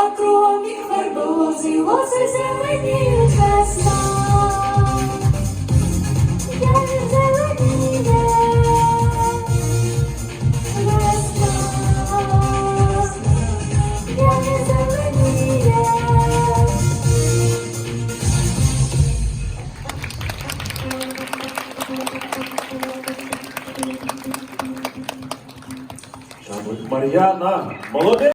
а кромі гарбузи лоси зеленіють весна. Мар'яна, молодець!